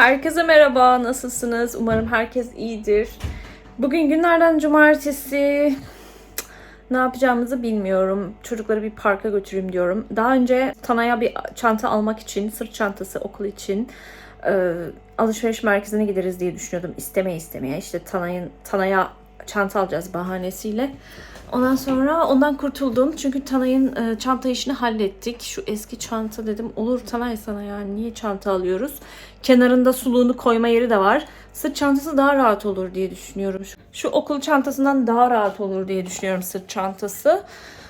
Herkese merhaba, nasılsınız? Umarım herkes iyidir. Bugün günlerden cumartesi. Ne yapacağımızı bilmiyorum. Çocukları bir parka götüreyim diyorum. Daha önce Tana'ya bir çanta almak için, sırt çantası okul için e, alışveriş merkezine gideriz diye düşünüyordum. İstemeye istemeye. İşte Tana'ya çanta alacağız bahanesiyle. Ondan sonra ondan kurtuldum. Çünkü Tanay'ın e, çanta işini hallettik. Şu eski çanta dedim olur Tanay sana yani niye çanta alıyoruz? Kenarında suluğunu koyma yeri de var. Sırt çantası daha rahat olur diye düşünüyorum. Şu, şu okul çantasından daha rahat olur diye düşünüyorum sırt çantası.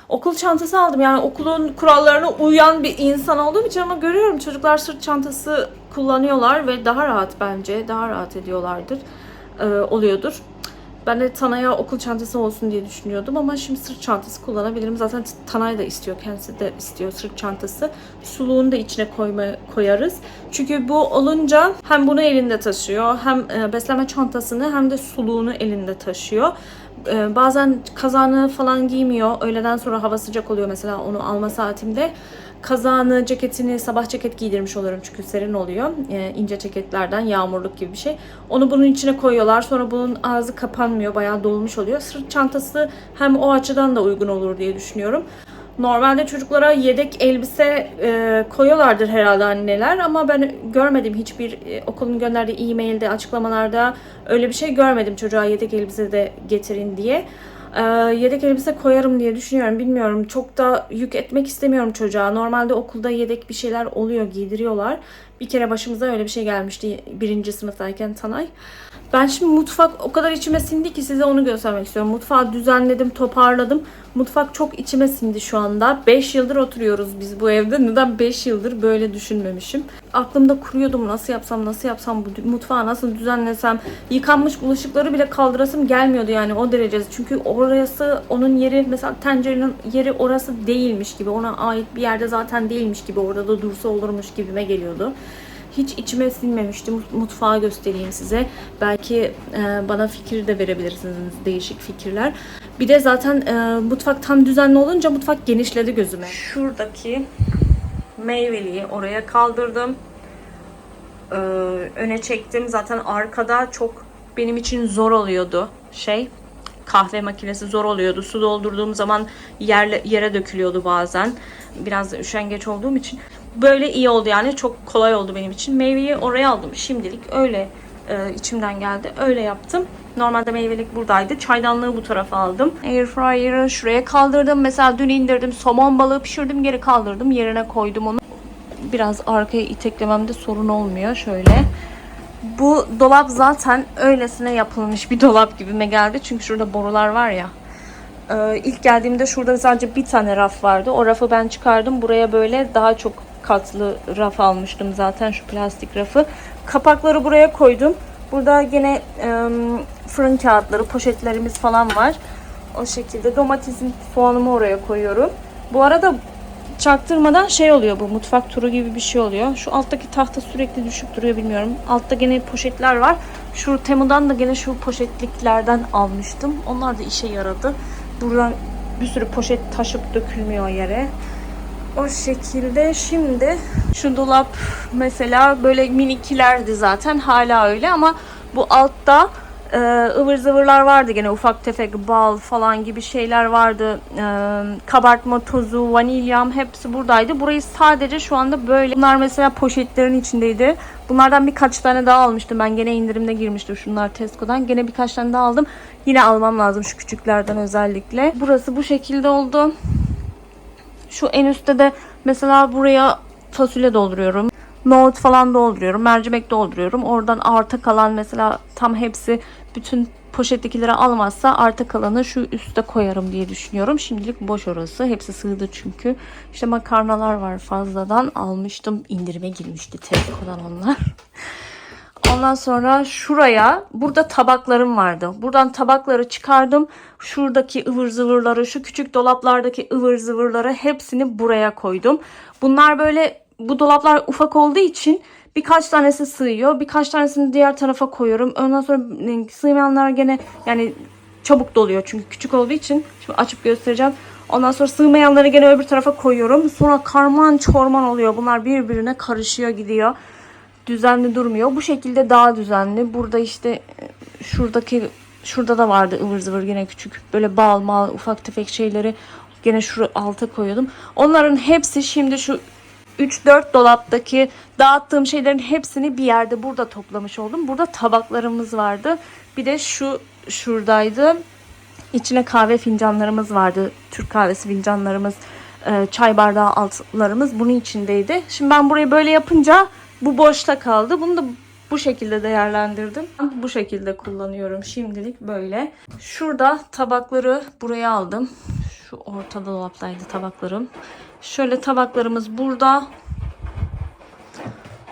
Okul çantası aldım yani okulun kurallarına uyan bir insan olduğum için ama görüyorum çocuklar sırt çantası kullanıyorlar ve daha rahat bence daha rahat ediyorlardır e, oluyordur. Ben de Tanay'a okul çantası olsun diye düşünüyordum ama şimdi sırt çantası kullanabilirim. Zaten Tanay da istiyor, kendisi de istiyor sırt çantası. Suluğunu da içine koyma, koyarız. Çünkü bu olunca hem bunu elinde taşıyor, hem e, beslenme çantasını hem de suluğunu elinde taşıyor. E, Bazen kazanı falan giymiyor. Öğleden sonra hava sıcak oluyor mesela onu alma saatimde. Kazağını, ceketini, sabah ceket giydirmiş oluyorum çünkü serin oluyor. Ee, ince ceketlerden, yağmurluk gibi bir şey. Onu bunun içine koyuyorlar. Sonra bunun ağzı kapanmıyor, bayağı dolmuş oluyor. Sırt çantası hem o açıdan da uygun olur diye düşünüyorum. Normalde çocuklara yedek elbise e, koyuyorlardır herhalde anneler ama ben görmedim hiçbir e, okulun gönderdiği e-mailde, açıklamalarda öyle bir şey görmedim çocuğa yedek elbise de getirin diye. Ee, yedek elbise koyarım diye düşünüyorum. Bilmiyorum. Çok da yük etmek istemiyorum çocuğa. Normalde okulda yedek bir şeyler oluyor, giydiriyorlar. Bir kere başımıza öyle bir şey gelmişti birinci sınıftayken Tanay. Ben şimdi mutfak o kadar içime sindi ki size onu göstermek istiyorum. Mutfağı düzenledim, toparladım. Mutfak çok içime sindi şu anda. 5 yıldır oturuyoruz biz bu evde. Neden 5 yıldır böyle düşünmemişim. Aklımda kuruyordum nasıl yapsam, nasıl yapsam, bu mutfağı nasıl düzenlesem. Yıkanmış bulaşıkları bile kaldırasım gelmiyordu yani o derece. Çünkü orası onun yeri mesela tencerenin yeri orası değilmiş gibi. Ona ait bir yerde zaten değilmiş gibi. Orada da dursa olurmuş gibime geliyordu hiç içime sinmemişti. Mut- Mutfağı göstereyim size. Belki e, bana fikir de verebilirsiniz. Değişik fikirler. Bir de zaten e, mutfak tam düzenli olunca mutfak genişledi gözüme. Şuradaki meyveliği oraya kaldırdım. Ee, öne çektim. Zaten arkada çok benim için zor oluyordu şey kahve makinesi zor oluyordu. Su doldurduğum zaman yerle, yere dökülüyordu bazen. Biraz üşengeç olduğum için. Böyle iyi oldu yani. Çok kolay oldu benim için. Meyveyi oraya aldım. Şimdilik öyle e, içimden geldi. Öyle yaptım. Normalde meyvelik buradaydı. Çaydanlığı bu tarafa aldım. Airfryer'ı şuraya kaldırdım. Mesela dün indirdim. Somon balığı pişirdim. Geri kaldırdım. Yerine koydum onu. Biraz arkaya iteklememde sorun olmuyor. Şöyle. Bu dolap zaten öylesine yapılmış bir dolap gibime geldi. Çünkü şurada borular var ya. Ee, ilk geldiğimde şurada sadece bir tane raf vardı. O rafı ben çıkardım. Buraya böyle daha çok katlı raf almıştım zaten şu plastik rafı. Kapakları buraya koydum. Burada yine e, fırın kağıtları, poşetlerimiz falan var. O şekilde domatesin soğanımı oraya koyuyorum. Bu arada çaktırmadan şey oluyor bu mutfak turu gibi bir şey oluyor. Şu alttaki tahta sürekli düşüp duruyor bilmiyorum. Altta gene poşetler var. Şu Temu'dan da gene şu poşetliklerden almıştım. Onlar da işe yaradı. Buradan bir sürü poşet taşıp dökülmüyor yere. O şekilde şimdi şu dolap mesela böyle minikilerdi zaten hala öyle ama bu altta e, ıvır zıvırlar vardı gene ufak tefek bal falan gibi şeyler vardı. E, kabartma tozu, vanilyam hepsi buradaydı. Burayı sadece şu anda böyle. Bunlar mesela poşetlerin içindeydi. Bunlardan birkaç tane daha almıştım. Ben gene indirimde girmiştim şunlar Tesco'dan. Gene birkaç tane daha aldım. Yine almam lazım şu küçüklerden özellikle. Burası bu şekilde oldu. Şu en üstte de mesela buraya fasulye dolduruyorum. Nohut falan dolduruyorum. Mercimek dolduruyorum. Oradan arta kalan mesela tam hepsi bütün poşettekileri almazsa arta kalanı şu üste koyarım diye düşünüyorum. Şimdilik boş orası. Hepsi sığdı çünkü. İşte makarnalar var fazladan. Almıştım. indirime girmişti Tesco'dan onlar. Ondan sonra şuraya burada tabaklarım vardı. Buradan tabakları çıkardım. Şuradaki ıvır zıvırları, şu küçük dolaplardaki ıvır zıvırları hepsini buraya koydum. Bunlar böyle bu dolaplar ufak olduğu için birkaç tanesi sığıyor. Birkaç tanesini diğer tarafa koyuyorum. Ondan sonra e, sığmayanlar gene yani çabuk doluyor çünkü küçük olduğu için. Şimdi açıp göstereceğim. Ondan sonra sığmayanları gene öbür tarafa koyuyorum. Sonra karman çorman oluyor. Bunlar birbirine karışıyor gidiyor. Düzenli durmuyor. Bu şekilde daha düzenli. Burada işte e, şuradaki şurada da vardı ıvır zıvır yine küçük böyle bal mal ufak tefek şeyleri gene şu alta koyuyordum. Onların hepsi şimdi şu 3-4 dolaptaki dağıttığım şeylerin hepsini bir yerde burada toplamış oldum. Burada tabaklarımız vardı. Bir de şu şuradaydı. İçine kahve fincanlarımız vardı. Türk kahvesi fincanlarımız, e, çay bardağı altlarımız bunun içindeydi. Şimdi ben burayı böyle yapınca bu boşta kaldı. Bunu da bu şekilde değerlendirdim. Bu şekilde kullanıyorum şimdilik böyle. Şurada tabakları buraya aldım. Şu orta dolaptaydı tabaklarım. Şöyle tabaklarımız burada.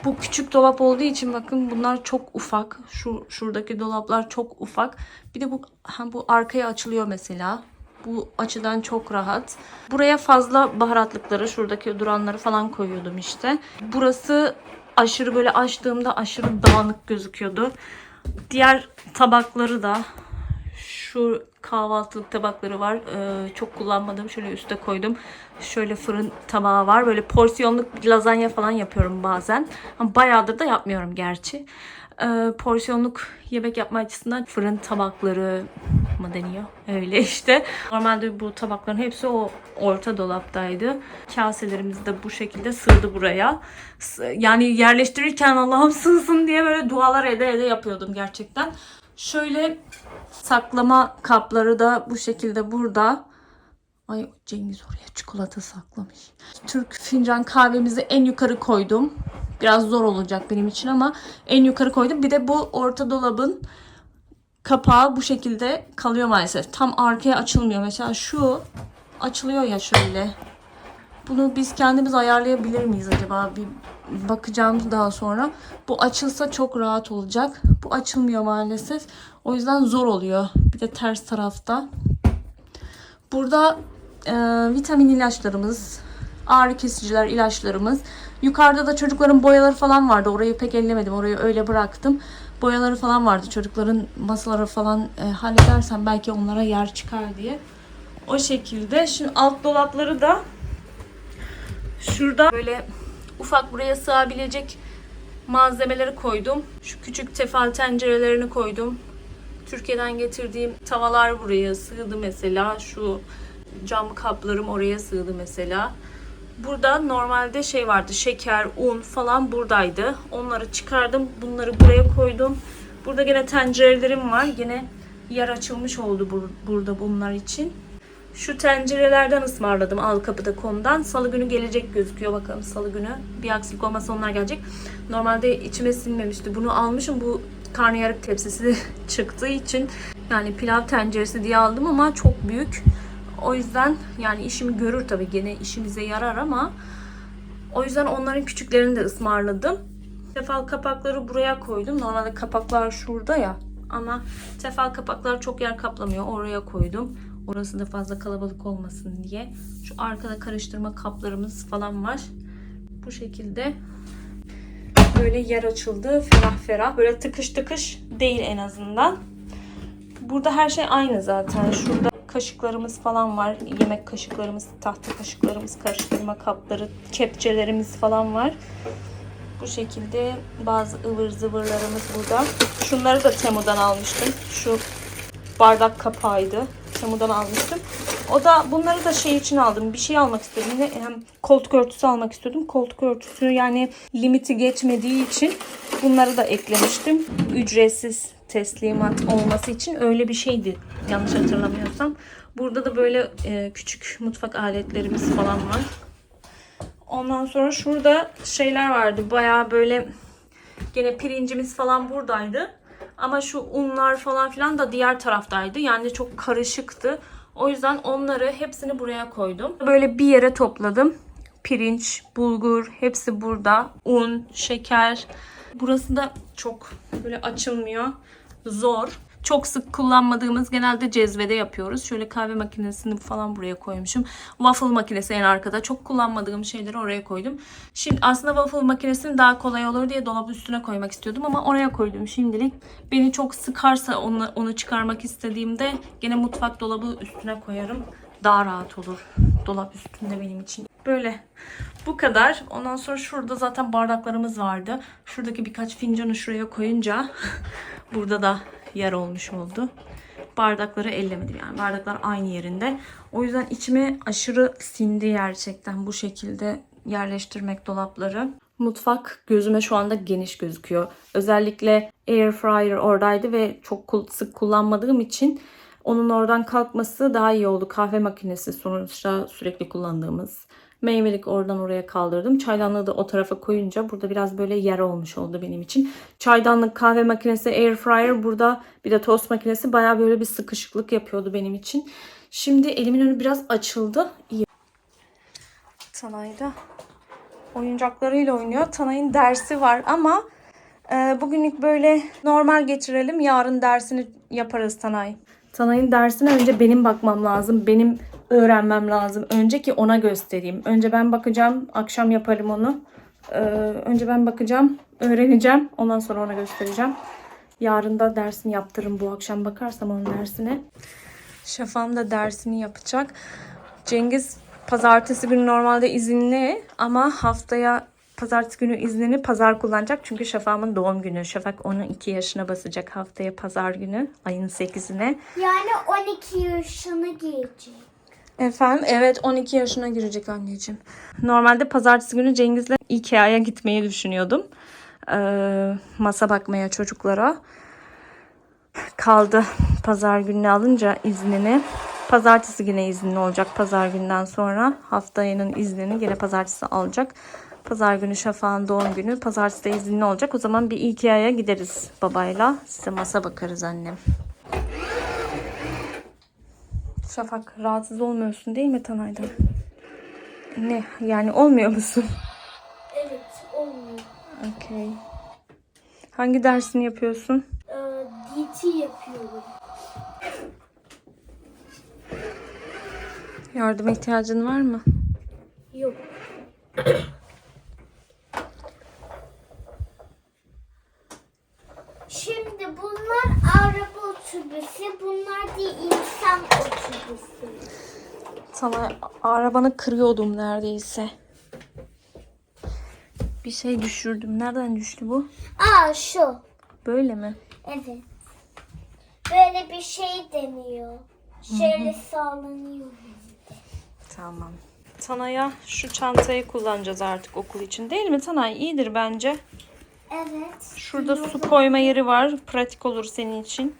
Bu küçük dolap olduğu için bakın bunlar çok ufak. Şu şuradaki dolaplar çok ufak. Bir de bu ha, bu arkaya açılıyor mesela. Bu açıdan çok rahat. Buraya fazla baharatlıkları, şuradaki duranları falan koyuyordum işte. Burası aşırı böyle açtığımda aşırı dağınık gözüküyordu. Diğer tabakları da şu kahvaltılık tabakları var. Ee, çok kullanmadım. Şöyle üste koydum. Şöyle fırın tabağı var. Böyle porsiyonluk lazanya falan yapıyorum bazen. Ama bayağıdır da yapmıyorum gerçi. Ee, porsiyonluk yemek yapma açısından fırın tabakları mı deniyor? Öyle işte. Normalde bu tabakların hepsi o orta dolaptaydı. Kaselerimiz de bu şekilde sığdı buraya. Yani yerleştirirken Allah'ım sığsın diye böyle dualar ede ede yapıyordum gerçekten. Şöyle saklama kapları da bu şekilde burada. Ay Cengiz oraya çikolata saklamış. Türk fincan kahvemizi en yukarı koydum. Biraz zor olacak benim için ama en yukarı koydum. Bir de bu orta dolabın kapağı bu şekilde kalıyor maalesef. Tam arkaya açılmıyor. Mesela şu açılıyor ya şöyle. Bunu biz kendimiz ayarlayabilir miyiz acaba? Bir bakacağım daha sonra. Bu açılsa çok rahat olacak. Bu açılmıyor maalesef. O yüzden zor oluyor. Bir de ters tarafta. Burada e, vitamin ilaçlarımız, ağrı kesiciler ilaçlarımız. Yukarıda da çocukların boyaları falan vardı. Orayı pek ellemedim. Orayı öyle bıraktım. Boyaları falan vardı. Çocukların masaları falan e, halledersem belki onlara yer çıkar diye. O şekilde. Şimdi alt dolapları da şurada böyle ufak buraya sığabilecek malzemeleri koydum. Şu küçük tefal tencerelerini koydum. Türkiye'den getirdiğim tavalar buraya sığdı mesela. Şu cam kaplarım oraya sığdı mesela. Burada normalde şey vardı şeker, un falan buradaydı. Onları çıkardım. Bunları buraya koydum. Burada gene tencerelerim var. Gene yer açılmış oldu bur- burada bunlar için. Şu tencerelerden ısmarladım alkapıda.com'dan. Salı günü gelecek gözüküyor bakalım salı günü. Bir aksilik olmazsa onlar gelecek. Normalde içime sinmemişti. Bunu almışım. Bu karnıyarık tepsisi çıktığı için yani pilav tenceresi diye aldım ama çok büyük. O yüzden yani işimi görür tabii gene işimize yarar ama o yüzden onların küçüklerini de ısmarladım. Tefal kapakları buraya koydum. Normalde kapaklar şurada ya. Ama tefal kapaklar çok yer kaplamıyor. Oraya koydum. Orası da fazla kalabalık olmasın diye. Şu arkada karıştırma kaplarımız falan var. Bu şekilde böyle yer açıldı. Ferah ferah. Böyle tıkış tıkış değil en azından. Burada her şey aynı zaten. Şurada kaşıklarımız falan var. Yemek kaşıklarımız, tahta kaşıklarımız, karıştırma kapları, kepçelerimiz falan var. Bu şekilde bazı ıvır zıvırlarımız burada. Şunları da Temu'dan almıştım. Şu bardak kapağıydı. Temu'dan almıştım. O da bunları da şey için aldım. Bir şey almak istedim. Hem koltuk örtüsü almak istiyordum. Koltuk örtüsü yani limiti geçmediği için bunları da eklemiştim. Ücretsiz teslimat olması için öyle bir şeydi. Yanlış hatırlamıyorsam. Burada da böyle e, küçük mutfak aletlerimiz falan var. Ondan sonra şurada şeyler vardı. Bayağı böyle gene pirincimiz falan buradaydı. Ama şu unlar falan filan da diğer taraftaydı. Yani çok karışıktı. O yüzden onları hepsini buraya koydum. Böyle bir yere topladım. Pirinç, bulgur hepsi burada. Un, şeker. Burası da çok böyle açılmıyor. Zor. Çok sık kullanmadığımız genelde cezvede yapıyoruz. Şöyle kahve makinesini falan buraya koymuşum. Waffle makinesi en arkada. Çok kullanmadığım şeyleri oraya koydum. Şimdi aslında waffle makinesini daha kolay olur diye dolabın üstüne koymak istiyordum ama oraya koydum şimdilik. Beni çok sıkarsa onu, onu çıkarmak istediğimde gene mutfak dolabı üstüne koyarım. Daha rahat olur. Dolap üstünde benim için. Böyle. Bu kadar. Ondan sonra şurada zaten bardaklarımız vardı. Şuradaki birkaç fincanı şuraya koyunca burada da yer olmuş oldu. Bardakları ellemedim yani. Bardaklar aynı yerinde. O yüzden içime aşırı sindi gerçekten bu şekilde yerleştirmek dolapları. Mutfak gözüme şu anda geniş gözüküyor. Özellikle air fryer oradaydı ve çok sık kullanmadığım için onun oradan kalkması daha iyi oldu. Kahve makinesi sonuçta sürekli kullandığımız. Meyvelik oradan oraya kaldırdım. Çaydanlığı da o tarafa koyunca burada biraz böyle yer olmuş oldu benim için. Çaydanlık, kahve makinesi, air fryer burada bir de tost makinesi baya böyle bir sıkışıklık yapıyordu benim için. Şimdi elimin önü biraz açıldı. İyi. Tanay'da oyuncaklarıyla oynuyor. Tanay'ın dersi var ama e, bugünlük böyle normal geçirelim. Yarın dersini yaparız Tanay. Tanay'ın dersine önce benim bakmam lazım. Benim öğrenmem lazım. Önce ki ona göstereyim. Önce ben bakacağım. Akşam yaparım onu. Ee, önce ben bakacağım. Öğreneceğim. Ondan sonra ona göstereceğim. Yarın da dersini yaptırırım. Bu akşam bakarsam onun dersine. Şafam da dersini yapacak. Cengiz pazartesi günü normalde izinli ama haftaya pazartesi günü iznini pazar kullanacak. Çünkü Şafak'ımın doğum günü. Şafak onu 2 yaşına basacak haftaya pazar günü ayın 8'ine. Yani 12 yaşına gelecek. Efendim evet 12 yaşına girecek anneciğim. Normalde pazartesi günü Cengiz'le Ikea'ya gitmeyi düşünüyordum. Ee, masa bakmaya çocuklara. Kaldı pazar gününe alınca iznini. Pazartesi güne izinli olacak pazar günden sonra. Haftayının iznini yine pazartesi alacak. Pazar günü Şafak'ın doğum günü. Pazartesi de izinli olacak. O zaman bir Ikea'ya gideriz babayla. Size masa bakarız annem. Şafak rahatsız olmuyorsun değil mi Tanay'dan? Ne? Yani olmuyor musun? Evet olmuyor. Okey. Hangi dersini yapıyorsun? Ee, DT yapıyorum. Yardıma ihtiyacın var mı? Yok. Şimdi bunlar araba otobüsü, bunlar da insan otobüsü. Sana arabanı kırıyordum neredeyse. Bir şey düşürdüm. Nereden düştü bu? Aa şu. Böyle mi? Evet. Böyle bir şey deniyor. Şöyle sallanıyor. Tamam. Tanay'a şu çantayı kullanacağız artık okul için. Değil mi Tanay? İyidir bence. Evet. Şurada su koyma yeri var. Pratik olur senin için.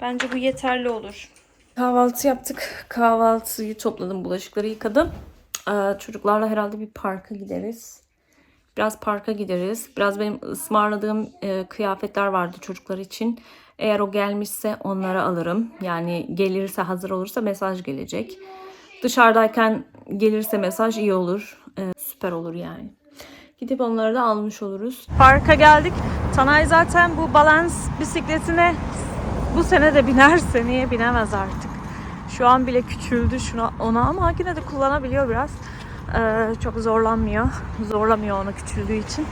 Bence bu yeterli olur. Kahvaltı yaptık. Kahvaltıyı topladım. Bulaşıkları yıkadım. Ee, çocuklarla herhalde bir parka gideriz. Biraz parka gideriz. Biraz benim ısmarladığım e, kıyafetler vardı çocuklar için. Eğer o gelmişse onları alırım. Yani gelirse hazır olursa mesaj gelecek. Dışarıdayken gelirse mesaj iyi olur. Ee, süper olur yani. Gidip onları da almış oluruz. Parka geldik. Tanay zaten bu balans bisikletine bu sene de biner seneye binemez artık. Şu an bile küçüldü şuna ona ama yine de kullanabiliyor biraz. Ee, çok zorlanmıyor. Zorlamıyor onu küçüldüğü için.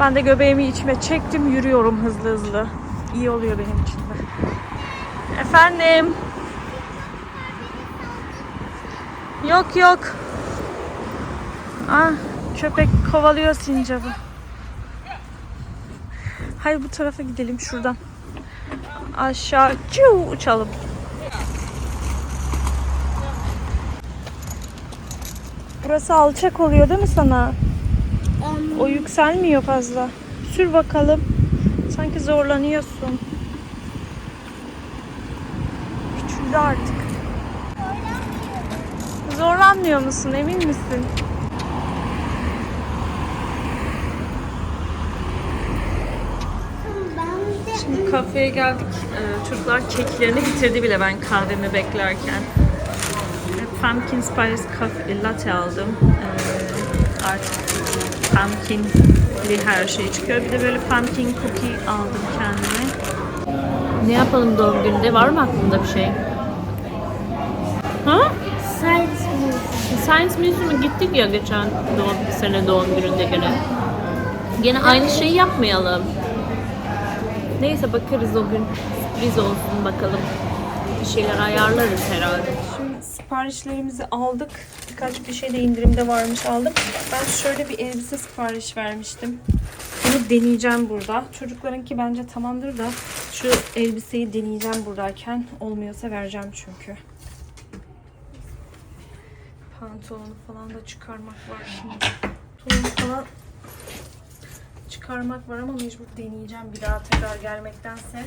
Ben de göbeğimi içime çektim yürüyorum hızlı hızlı. İyi oluyor benim için de. Efendim. Yok yok. Ah köpek kovalıyor sincabı. Hayır bu tarafa gidelim şuradan. Aşağı çiu, uçalım. Burası alçak oluyor değil mi sana? O yükselmiyor fazla. Sür bakalım. Sanki zorlanıyorsun. Küçüldü artık. Zorlanmıyor musun? Emin misin? Ben de Şimdi kafeye geldik. Ee, çocuklar keklerini bitirdi bile ben kahvemi beklerken. Pumpkin Spice Coffee Latte aldım. Ee, artık pumpkinli her şey çıkıyor. Bir de böyle pumpkin cookie aldım kendime. Ne yapalım doğum gününde? Var mı aklında bir şey? Ha? Science Museum. Science Museum'a gittik ya geçen doğum sene doğum gününde gene. Gene aynı şeyi yapmayalım. Neyse bakarız o gün. Sürpriz olsun bakalım. Bir şeyler ayarlarız herhalde. Şimdi siparişlerimizi aldık. Birkaç bir şey de indirimde varmış aldım. Ben şöyle bir elbise sipariş vermiştim. Bunu deneyeceğim burada. Çocuklarınki bence tamamdır da şu elbiseyi deneyeceğim buradayken. Olmuyorsa vereceğim çünkü. Pantolonu falan da çıkarmak var şimdi. Pantolonu falan çıkarmak var ama mecbur deneyeceğim bir daha tekrar gelmektense.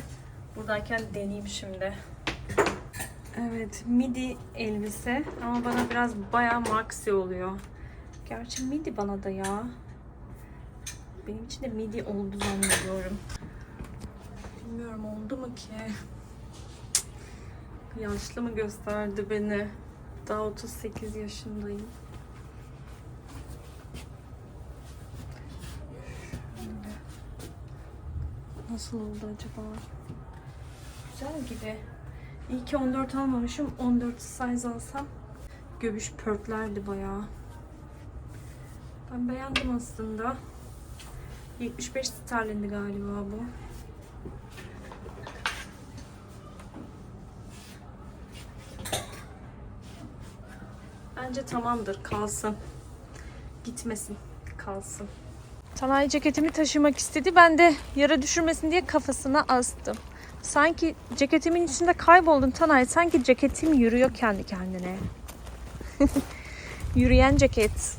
Buradayken deneyeyim şimdi. Evet, midi elbise ama bana biraz bayağı maxi oluyor. Gerçi midi bana da ya. Benim için de midi oldu zannediyorum. Bilmiyorum oldu mu ki? Yaşlı mı gösterdi beni? Daha 38 yaşındayım. Nasıl oldu acaba? Güzel gibi. İyi ki 14 almamışım. 14 size alsam göbüş pörtlerdi bayağı. Ben beğendim aslında. 75 sterlindi galiba bu. Bence tamamdır. Kalsın. Gitmesin. Kalsın. Tanay ceketimi taşımak istedi. Ben de yere düşürmesin diye kafasına astım. Sanki ceketimin içinde kayboldun Tanay. Sanki ceketim yürüyor kendi kendine. Yürüyen ceket.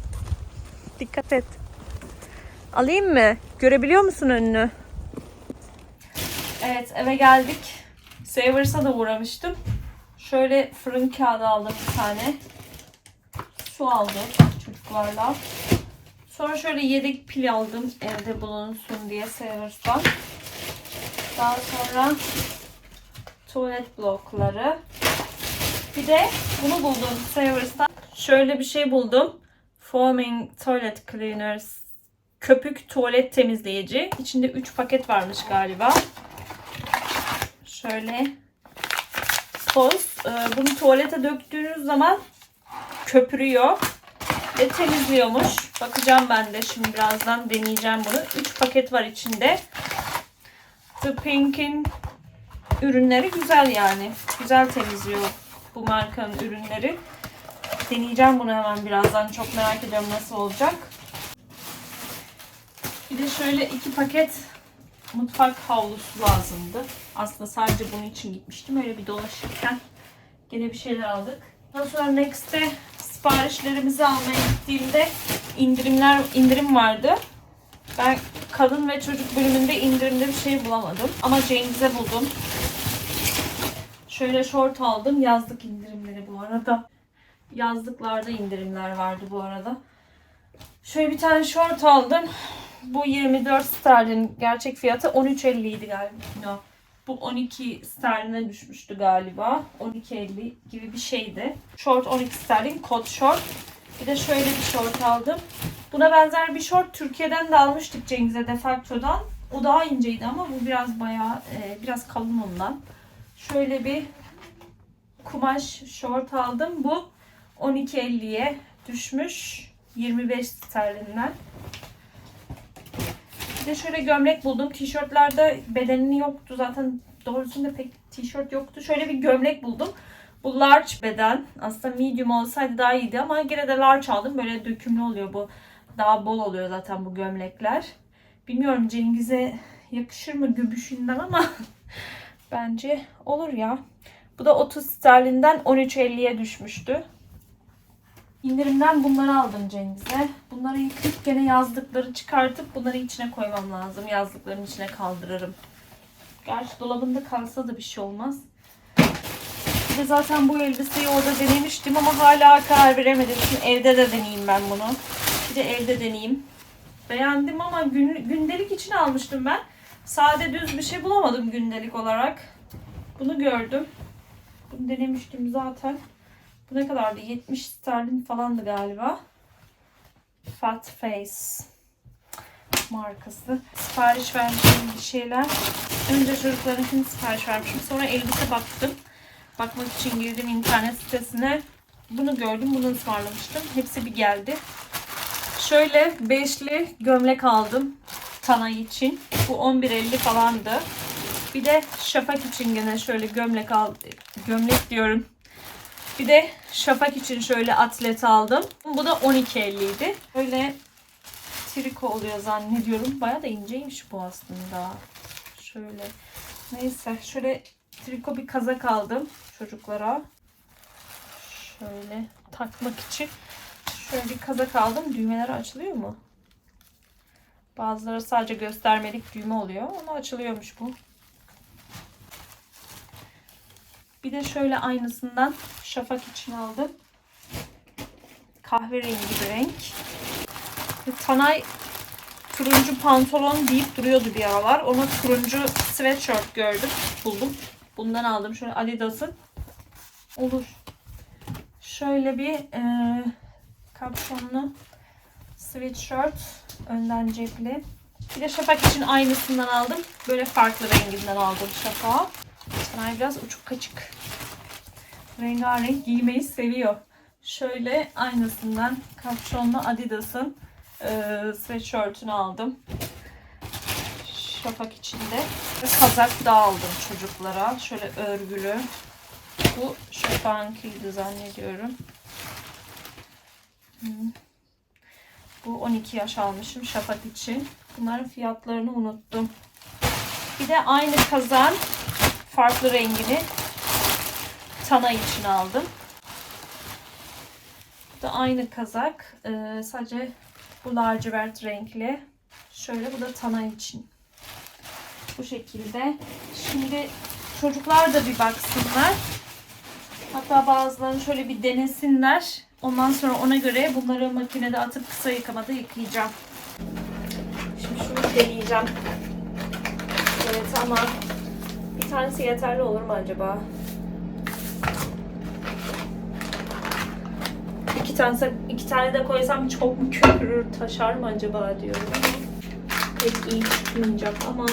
Dikkat et. Alayım mı? Görebiliyor musun önünü? Evet eve geldik. Savors'a da uğramıştım. Şöyle fırın kağıdı aldım bir tane. Su aldım çocuklarla. Sonra şöyle yedek pil aldım evde bulunsun diye Savors'tan. Daha sonra tuvalet blokları. Bir de bunu buldum Savors'tan. Şöyle bir şey buldum. Foaming Toilet Cleaners köpük tuvalet temizleyici. İçinde 3 paket varmış galiba. Şöyle toz. Ee, Bunu tuvalete döktüğünüz zaman köpürüyor ve temizliyormuş. Bakacağım ben de şimdi birazdan deneyeceğim bunu. 3 paket var içinde. The Pink'in ürünleri güzel yani. Güzel temizliyor bu markanın ürünleri. Deneyeceğim bunu hemen birazdan. Çok merak ediyorum nasıl olacak. Bir de şöyle iki paket mutfak havlusu lazımdı. Aslında sadece bunun için gitmiştim. Öyle bir dolaşırken gene bir şeyler aldık. Daha sonra Next'te siparişlerimizi almaya gittiğimde indirimler indirim vardı. Ben kadın ve çocuk bölümünde indirimde bir şey bulamadım. Ama Cengiz'e buldum. Şöyle short aldım. Yazlık indirimleri bu arada. Yazlıklarda indirimler vardı bu arada. Şöyle bir tane short aldım. Bu 24 sterlin gerçek fiyatı 13.50 idi galiba. No. Bu 12 sterline düşmüştü galiba. 12.50 gibi bir şeydi. Short 12 sterlin, kot short. Bir de şöyle bir short aldım. Buna benzer bir short Türkiye'den de almıştık Cengiz'e Defacto'dan. O daha inceydi ama bu biraz bayağı e, biraz kalın ondan. Şöyle bir kumaş short aldım. Bu 12.50'ye düşmüş. 25 sterlinden. Bir de şöyle gömlek buldum. Tişörtlerde bedenini yoktu. Zaten doğrusunda pek tişört yoktu. Şöyle bir gömlek buldum. Bu large beden. Aslında medium olsaydı daha iyiydi ama yine de large aldım. Böyle dökümlü oluyor bu. Daha bol oluyor zaten bu gömlekler. Bilmiyorum Cengiz'e yakışır mı göbüşünden ama bence olur ya. Bu da 30 sterlinden 13.50'ye düşmüştü. İndirimden bunları aldım Cengiz'e. Bunları yıkayıp gene yazdıkları çıkartıp bunları içine koymam lazım. Yazdıkların içine kaldırırım. Gerçi dolabında kalsa da bir şey olmaz. Bir zaten bu elbiseyi orada denemiştim ama hala karar veremedim. Şimdi evde de deneyeyim ben bunu. Bir de evde deneyeyim. Beğendim ama gün, gündelik için almıştım ben. Sade düz bir şey bulamadım gündelik olarak. Bunu gördüm. Bunu denemiştim zaten. Bu ne kadardı? 70 sterlin falandı galiba. Fat Face markası. Sipariş vermişim bir şeyler. Önce çocuklarınkini sipariş vermişim. Sonra elbise baktım. Bakmak için girdim internet sitesine. Bunu gördüm. Bunu ısmarlamıştım. Hepsi bir geldi. Şöyle beşli gömlek aldım. Tanay için. Bu 11.50 falandı. Bir de şafak için gene şöyle gömlek aldım. Gömlek diyorum. Bir de Şafak için şöyle atlet aldım. Bu da 12.50 idi. Böyle triko oluyor zannediyorum. Baya da inceymiş bu aslında. Şöyle. Neyse şöyle triko bir kazak aldım çocuklara. Şöyle takmak için. Şöyle bir kazak aldım. Düğmeleri açılıyor mu? Bazıları sadece göstermelik düğme oluyor. Ama açılıyormuş bu. Bir de şöyle aynısından şafak için aldım. Kahverengi bir renk. Tanay turuncu pantolon deyip duruyordu bir aralar. Ona turuncu sweatshirt gördüm. Buldum. Bundan aldım. Şöyle Adidas'ın. Olur. Şöyle bir e, kapşonlu sweatshirt. Önden cepli. Bir de şafak için aynısından aldım. Böyle farklı renginden aldım şafağı. Tanay biraz uçuk kaçık. Rengarenk giymeyi seviyor. Şöyle aynısından kapşonlu Adidas'ın e, sweatshirt'ünü aldım. Şafak içinde. Ve kazak da aldım çocuklara. Şöyle örgülü. Bu şafağınkiydi zannediyorum. Bu 12 yaş almışım şafak için. Bunların fiyatlarını unuttum. Bir de aynı kazan farklı rengini Tana için aldım. Bu da aynı kazak. Ee, sadece bu lacivert renkli. Şöyle bu da Tana için. Bu şekilde. Şimdi çocuklar da bir baksınlar. Hatta bazılarını şöyle bir denesinler. Ondan sonra ona göre bunları makinede atıp kısa yıkamada yıkayacağım. Şimdi şunu deneyeceğim. Evet ama tanesi yeterli olur mu acaba? İki tane, iki tane de koysam çok mu köpürür, taşar mı acaba diyorum pek iyi çıkmayacak ama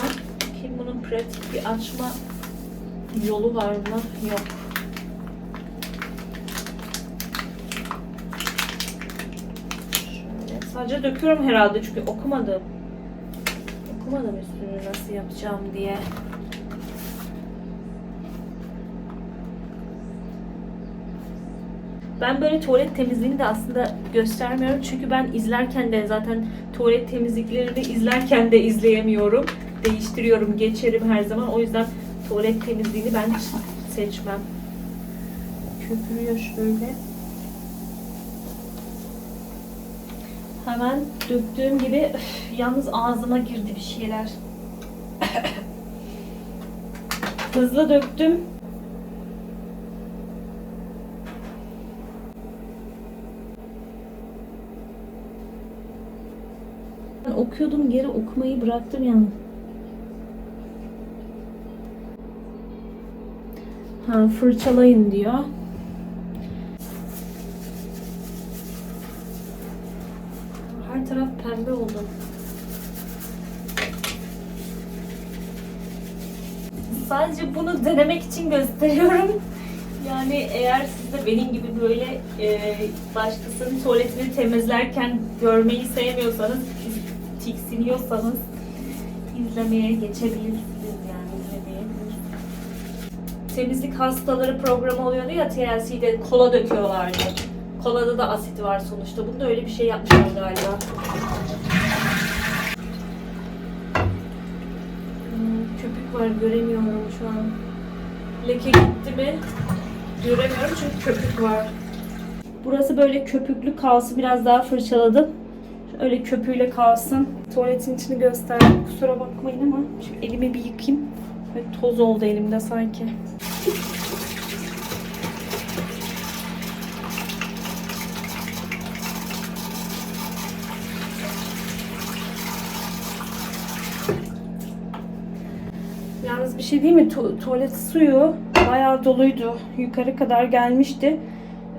kim bunun pratik bir açma yolu var mı? Yok. Sadece döküyorum herhalde çünkü okumadım. Okumadım üstünü nasıl yapacağım diye. Ben böyle tuvalet temizliğini de aslında göstermiyorum. Çünkü ben izlerken de zaten tuvalet temizliklerini izlerken de izleyemiyorum. Değiştiriyorum, geçerim her zaman. O yüzden tuvalet temizliğini ben seçmem. Köpürüyor şöyle. Hemen döktüğüm gibi öf, yalnız ağzıma girdi bir şeyler. Hızlı döktüm. Ben okuyordum geri okumayı bıraktım yani. Ha, fırçalayın diyor. Her taraf pembe oldu. Sadece bunu denemek için gösteriyorum. Yani eğer siz de benim gibi böyle e, başkasının tuvaletini temizlerken görmeyi sevmiyorsanız, tiksiniyorsanız izlemeye geçebilirsiniz yani izlemeye. Temizlik hastaları programı oluyordu ya TLC'de kola döküyorlardı. Kolada da asit var sonuçta. Bunda öyle bir şey yapmışlar galiba. Hmm, köpük var göremiyorum şu an. Leke gitti mi? Göremiyorum çünkü köpük var. Burası böyle köpüklü kalsın. Biraz daha fırçaladım. Öyle köpüğüyle kalsın. Tuvaletin içini gösterdim. Kusura bakmayın ama şimdi elimi bir yıkayayım. Böyle toz oldu elimde sanki. Yalnız bir şey değil mi? Tu- tuvalet suyu bayağı doluydu. Yukarı kadar gelmişti.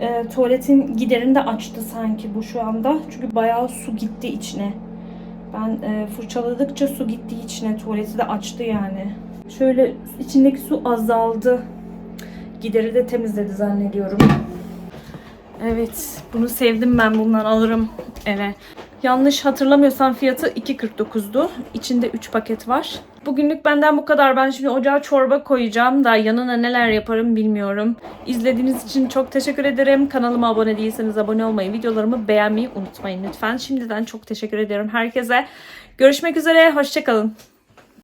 Ee, tuvaletin giderini de açtı sanki bu şu anda. Çünkü bayağı su gitti içine. Ben e, fırçaladıkça su gitti içine. Tuvaleti de açtı yani. Şöyle içindeki su azaldı. Gideri de temizledi zannediyorum. Evet, bunu sevdim ben bundan alırım eve. Yanlış hatırlamıyorsam fiyatı 2.49'du. İçinde 3 paket var. Bugünlük benden bu kadar. Ben şimdi ocağa çorba koyacağım da yanına neler yaparım bilmiyorum. İzlediğiniz için çok teşekkür ederim. Kanalıma abone değilseniz abone olmayı, videolarımı beğenmeyi unutmayın lütfen. Şimdiden çok teşekkür ediyorum herkese. Görüşmek üzere, hoşçakalın.